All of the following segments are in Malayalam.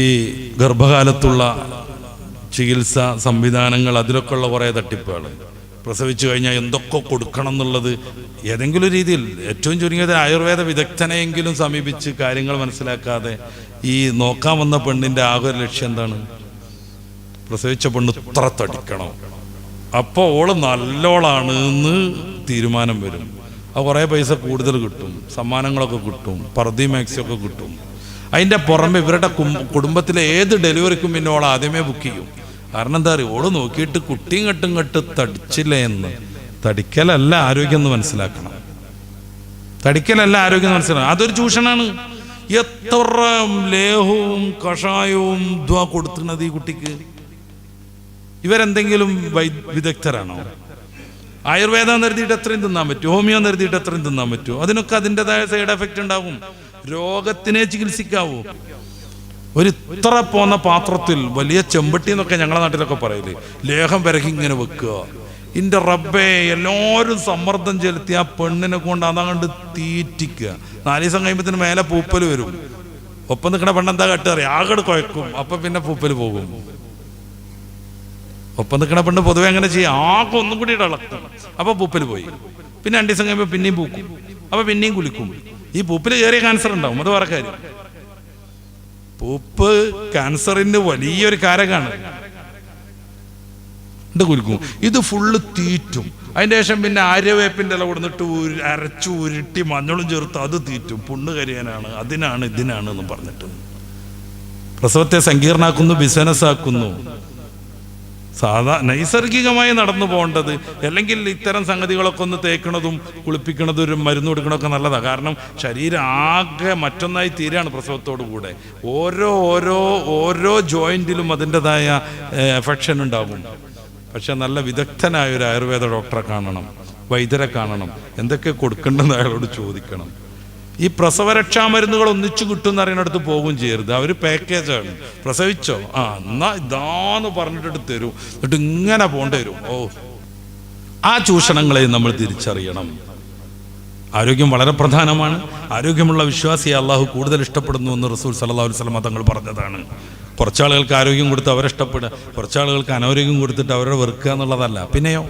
ഈ ഗർഭകാലത്തുള്ള ചികിത്സ സംവിധാനങ്ങൾ അതിലൊക്കെ ഉള്ള കുറേ തട്ടിപ്പുകൾ. പ്രസവിച്ചു കഴിഞ്ഞാൽ എന്തൊക്കെ കൊടുക്കണം എന്നുള്ളത് ഏതെങ്കിലും രീതിയിൽ ഏറ്റവും ചുരുങ്ങിയത് ആയുർവേദ വിദഗ്ധനെയെങ്കിലും സമീപിച്ച് കാര്യങ്ങൾ മനസ്സിലാക്കാതെ ഈ നോക്കാൻ വന്ന പെണ്ണിന്റെ ആകെ ഒരു ലക്ഷ്യം എന്താണ്? പ്രസവിച്ച പെണ്ണ് ഇത്ര തടിക്കണം. അപ്പോൾ ഓൾ നല്ലോളാണ് എന്ന് തീരുമാനം വരും. അത് കുറേ പൈസ കൂടുതൽ കിട്ടും സമ്മാനങ്ങളൊക്കെ കിട്ടും പർദി മാക്സി ഒക്കെ കിട്ടും. അതിന്റെ പുറമെ ഇവരുടെ കുടുംബത്തിലെ ഏത് ഡെലിവറിക്കും പിന്നെ ഓൾ ആദ്യമേ ബുക്ക് ചെയ്യും. കാരണം എന്താ പറയുക ഓൾ നോക്കിയിട്ട് കുട്ടിയും കെട്ടും കെട്ട് തടിച്ചില്ല എന്ന്. തടിക്കലല്ല ആരോഗ്യം എന്ന് മനസ്സിലാക്കണം. തടിക്കലല്ല ആരോഗ്യം എന്ന് മനസ്സിലാക്കണം. അതൊരു ചൂഷണാണ്. എത്ര ലേഹവും കഷായവും ദ്വാ കൊടുക്കുന്നത് ഈ കുട്ടിക്ക്? ഇവരെന്തെങ്കിലും വൈ വിദഗ്ധരാണോ? ആയുർവേദം നിർത്തിയിട്ട് എത്രയും തിന്നാൻ പറ്റുമോ? ഹോമിയോ നിർത്തിയിട്ട് എത്രയും തിന്നാൻ പറ്റുമോ? അതിനൊക്കെ അതിന്റെതായ സൈഡ് എഫക്റ്റ് ഉണ്ടാവും. രോഗത്തിനെ ചികിത്സിക്കാവൂ. ഒരു ഇത്ര പോന്ന പാത്രത്തിൽ വലിയ ചെമ്പട്ടി എന്നൊക്കെ ഞങ്ങളുടെ നാട്ടിലൊക്കെ പറയില്ലേ? ലേഹം വിരകി ഇങ്ങനെ വെക്കുക. ഇന്റെ റബ്ബേ എല്ലാവരും സമ്മർദ്ദം ചെലുത്തി ആ പെണ്ണിനെ കൊണ്ട് അതങ്ങണ്ട് തീറ്റിക്കുക. നാല് ദിവസം കഴിയുമ്പത്തിന് മേലെ പൂപ്പൽ വരും. ഒപ്പം നിൽക്കണ പെണ്ണെന്താ കട്ടറിയ ആകട് കുഴക്കും അപ്പൊ പിന്നെ പൂപ്പൽ പോകും. ഒപ്പം നിൽക്കണ പെണ്ണ് പൊതുവെ അങ്ങനെ ചെയ്യാം. ആകെ ഒന്നും കൂടി ഇളക്കും അപ്പൊ പൂപ്പൽ പോയി. പിന്നെ രണ്ടു ദിവസം കഴിയുമ്പോൾ പിന്നെയും പൂക്കും. അപ്പൊ പിന്നെയും കുലിക്കും. ഈ പൂപ്പിൽ കയറിയ ക്യാൻസർ ഉണ്ടാവും. അത് വേറെ കാര്യം. പൂപ്പ് ക്യാൻസറിന് വലിയൊരു കാരകാണ്. കുരുക്കും ഇത് ഫുള്ള് തീറ്റും. അതിന്റെ ശേഷം പിന്നെ ആര്യവേപ്പിന്റെ ഇല കൊടുത്തിട്ട് അരച്ചു ഉരുട്ടി മഞ്ഞളും ചേർത്ത് അത് തീറ്റും. പുണ്ണ് കരിയാനാണ്. അതിനാണ് ഇതിനാണ് എന്ന് പറഞ്ഞിട്ട്. പ്രസവത്തെ സങ്കീർണാക്കുന്നു ബിസിനസ് ആക്കുന്നു സാധാ നൈസർഗികമായി നടന്നു പോകേണ്ടത്. അല്ലെങ്കിൽ ഇത്തരം സംഗതികളൊക്കെ ഒന്ന് തേക്കണതും കുളിപ്പിക്കണതും ഒരു മരുന്ന് കൊടുക്കണമൊക്കെ നല്ലതാണ് കാരണം ശരീരം ആകെ മറ്റൊന്നായി തീരാണ് പ്രസവത്തോടു കൂടെ. ഓരോ ഓരോ ഓരോ ജോയിന്റിലും അതിന്റെതായ എഫക്ഷൻ ഉണ്ടാകും പക്ഷെ നല്ല വിദഗ്ധനായ ഒരു ആയുർവേദ ഡോക്ടറെ കാണണം. വൈദ്യരെ കാണണം. എന്തൊക്കെ കൊടുക്കേണ്ടെന്ന് അയാളോട് ചോദിക്കണം. ഈ പ്രസവരക്ഷാ മരുന്നുകൾ ഒന്നിച്ചു കിട്ടും എന്ന് അറിയണടുത്ത് പോകും ചെയ്യരുത്. അവർ പാക്കേജാണ് പ്രസവിച്ചോ? ആ എന്നാ ഇതാന്ന് പറഞ്ഞിട്ട് തരും. എന്നിട്ട് ഇങ്ങനെ പോകേണ്ടി വരും. ഓ. ആ ചൂഷണങ്ങളെ നമ്മൾ തിരിച്ചറിയണം. ആരോഗ്യം വളരെ പ്രധാനമാണ്. ആരോഗ്യമുള്ള വിശ്വാസിയെ അള്ളാഹു കൂടുതൽ ഇഷ്ടപ്പെടുന്നു എന്ന് റസൂൽ സല്ലാ വസല്ലം തങ്ങൾ പറഞ്ഞതാണ്. കുറച്ചാളുകൾക്ക് ആരോഗ്യം കൊടുത്ത് അവരെ ഇഷ്ടപ്പെടുക കുറച്ചാളുകൾക്ക് അനാരോഗ്യം കൊടുത്തിട്ട് അവരെ വെറുക്കുക എന്നുള്ളതല്ല. പിന്നെയോ?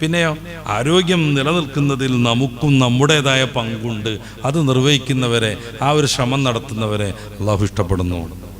പിന്നെയോ ആരോഗ്യം നിലനിൽക്കുന്നതിൽ നമുക്കും നമ്മുടേതായ പങ്കുണ്ട്. അത് നിർവഹിക്കുന്നവരെ ആ ഒരു ശ്രമം നടത്തുന്നവരെ അള്ളാഹു ഇഷ്ടപ്പെടുന്നു.